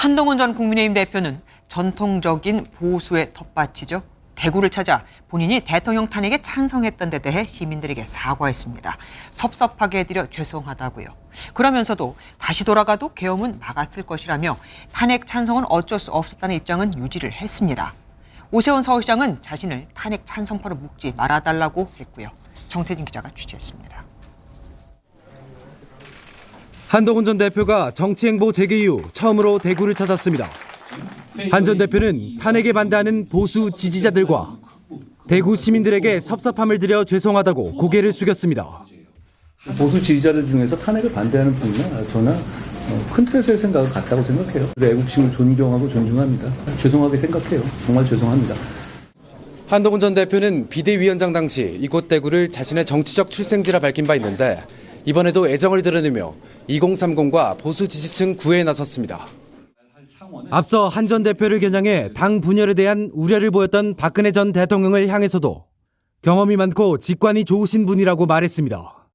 한동훈 전 국민의힘 대표는 전통적인 보수의 텃밭이죠. 대구를 찾아 본인이 대통령 탄핵에 찬성했던 데 대해 시민들에게 사과했습니다. 섭섭하게 해드려 죄송하다고요. 그러면서도 다시 돌아가도 계엄은 막았을 것이라며 탄핵 찬성은 어쩔 수 없었다는 입장은 유지를 했습니다. 오세훈 서울시장은 자신을 탄핵 찬성파로 묶지 말아달라고 했고요. 정태진 기자가 취재했습니다. 한동훈 전 대표가 정치행보 재개 이후 처음으로 대구를 찾았습니다. 한 전 대표는 탄핵에 반대하는 보수 지지자들과 대구 시민들에게 섭섭함을 드려 죄송하다고 고개를 숙였습니다. 보수 지지자들 중에서 탄핵을 반대하는 분이나 저는 어, 큰 틀에서의 생각을 같다고 생각해요. 애국심을 존경하고 존중합니다. 죄송하게 생각해요. 정말 죄송합니다. 한동훈 전 대표는 비대위원장 당시 이곳 대구를 자신의 정치적 출생지라 밝힌 바 있는데 이번에도 애정을 드러내며 2030과 보수 지지층 구애에 나섰습니다. 앞서 한 전 대표를 겨냥해 당 분열에 대한 우려를 보였던 박근혜 전 대통령을 향해서도 경험이 많고 직관이 좋으신 분이라고 말했습니다.